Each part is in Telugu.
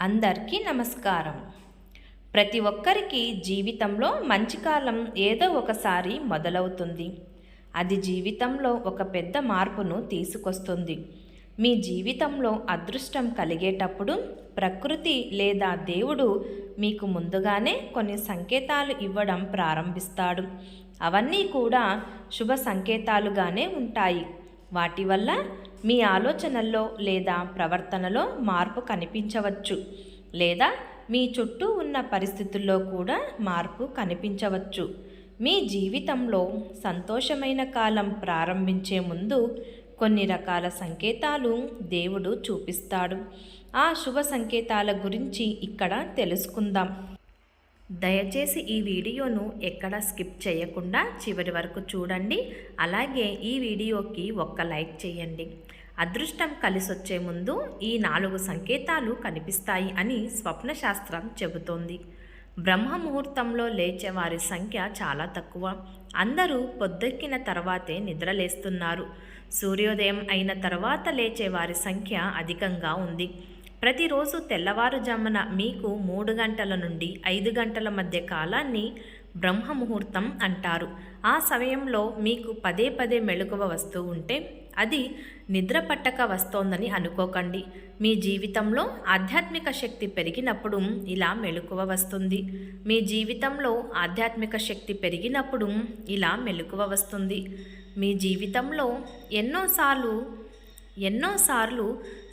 అందరికీ నమస్కారం. ప్రతి ఒక్కరికి జీవితంలో మంచి కాలం ఏదో ఒకసారి మొదలవుతుంది. అది జీవితంలో ఒక పెద్ద మార్పును తీసుకొస్తుంది. మీ జీవితంలో అదృష్టం కలిగేటప్పుడు ప్రకృతి లేదా దేవుడు మీకు ముందుగానే కొన్ని సంకేతాలు ఇవ్వడం ప్రారంభిస్తాడు. అవన్నీ కూడా శుభ సంకేతాలుగానే ఉంటాయి. వాటి వల్ల మీ ఆలోచనల్లో లేదా ప్రవర్తనలో మార్పు కనిపించవచ్చు లేదా మీ చుట్టూ ఉన్న పరిస్థితుల్లో కూడా మార్పు కనిపించవచ్చు. మీ జీవితంలో సంతోషమైన కాలం ప్రారంభించే ముందు కొన్ని రకాల సంకేతాలు దేవుడు చూపిస్తాడు. ఆ శుభ సంకేతాల గురించి ఇక్కడ తెలుసుకుందాం. దయచేసి ఈ వీడియోను ఎక్కడ స్కిప్ చేయకుండా చివరి వరకు చూడండి. అలాగే ఈ వీడియోకి ఒక్క లైక్ చేయండి. అదృష్టం కలిసొచ్చే ముందు ఈ నాలుగు సంకేతాలు కనిపిస్తాయి అని స్వప్నశాస్త్రం చెబుతోంది. బ్రహ్మ ముహూర్తంలో లేచే వారి సంఖ్య చాలా తక్కువ. అందరూ పొద్దెక్కిన తర్వాతే నిద్రలేస్తున్నారు. సూర్యోదయం అయిన తర్వాత లేచే వారి సంఖ్య అధికంగా ఉంది. ప్రతిరోజు తెల్లవారుజామున మీకు మూడు గంటల నుండి ఐదు గంటల మధ్య కాలాన్ని బ్రహ్మ ముహూర్తం అంటారు. ఆ సమయంలో మీకు పదే పదే మెలకువ వస్తూ ఉంటే అది నిద్ర పట్టక వస్తోందని అనుకోకండి. మీ జీవితంలో ఆధ్యాత్మిక శక్తి పెరిగినప్పుడు ఇలా మెలకువ వస్తుంది. మీ జీవితంలో ఆధ్యాత్మిక శక్తి పెరిగినప్పుడు ఇలా మెలకువ వస్తుంది. మీ జీవితంలో ఎన్నోసార్లు ఎన్నోసార్లు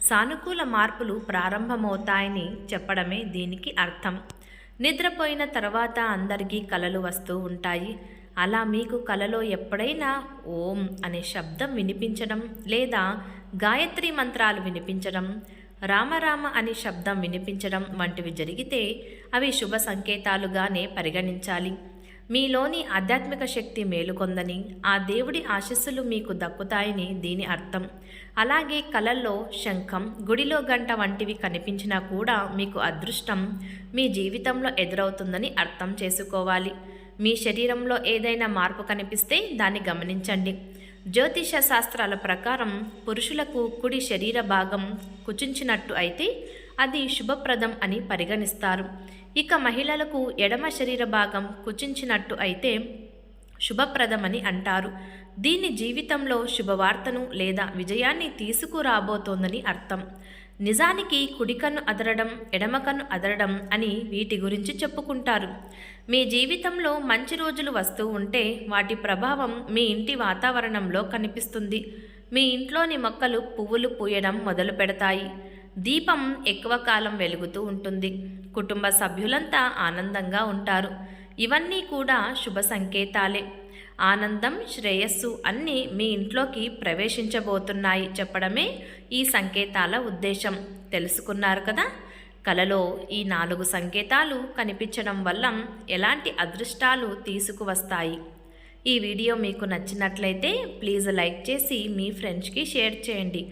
సానుకూల మార్పులు ప్రారంభమవుతాయని చెప్పడమే దీనికి అర్థం. నిద్రపోయిన తర్వాత అందరికీ కలలు వస్తూ ఉంటాయి. అలా మీకు కలలో ఎప్పుడైనా ఓం అనే శబ్దం వినిపించడం లేదా గాయత్రి మంత్రాలు వినిపించడం రామరామ అనే శబ్దం వినిపించడం వంటివి జరిగితే అవి శుభ సంకేతాలుగానే పరిగణించాలి. మీలోని ఆధ్యాత్మిక శక్తి మేలుకొందని ఆ దేవుడి ఆశస్సులు మీకు దక్కుతాయని దీని అర్థం. అలాగే కలల్లో శంఖం గుడిలో గంట వంటివి కనిపించినా కూడా మీకు అదృష్టం మీ జీవితంలో ఎదురవుతుందని అర్థం చేసుకోవాలి. మీ శరీరంలో ఏదైనా మార్పు కనిపిస్తే దాన్ని గమనించండి. జ్యోతిష శాస్త్రాల ప్రకారం పురుషులకు కుడి శరీర భాగం కుచించినట్టు అయితే అది శుభప్రదం అని పరిగణిస్తారు. ఇక మహిళలకు ఎడమ శరీర భాగం కుచించినట్టు అయితే శుభప్రదమని అంటారు. దీని జీవితంలో శుభవార్తను లేదా విజయాన్ని తీసుకురాబోతోందని అర్థం. నిజానికి కుడికన్ను అదరడం ఎడమకన్ను అదరడం అని వీటి గురించి చెప్పుకుంటారు. మీ జీవితంలో మంచి రోజులు వస్తూ ఉంటే వాటి ప్రభావం మీ ఇంటి వాతావరణంలో కనిపిస్తుంది. మీ ఇంట్లోని మొక్కలు పువ్వులు పూయడం మొదలు పెడతాయి దీపం ఎక్కువ కాలం వెలుగుతూ ఉంటుంది. కుటుంబ సభ్యులంతా ఆనందంగా ఉంటారు. ఇవన్నీ కూడా శుభ సంకేతాలే. ఆనందం శ్రేయస్సు అన్నీ మీ ఇంట్లోకి ప్రవేశించబోతున్నాయి చెప్పడమే ఈ సంకేతాల ఉద్దేశం. తెలుసుకున్నారు కదా? కలలో ఈ నాలుగు సంకేతాలు కనిపించడం వల్ల ఎలాంటి అదృష్టాలు తీసుకువస్తాయి? ఈ వీడియో మీకు నచ్చినట్లయితే ప్లీజ్ లైక్ చేసి మీ ఫ్రెండ్స్కి షేర్ చేయండి.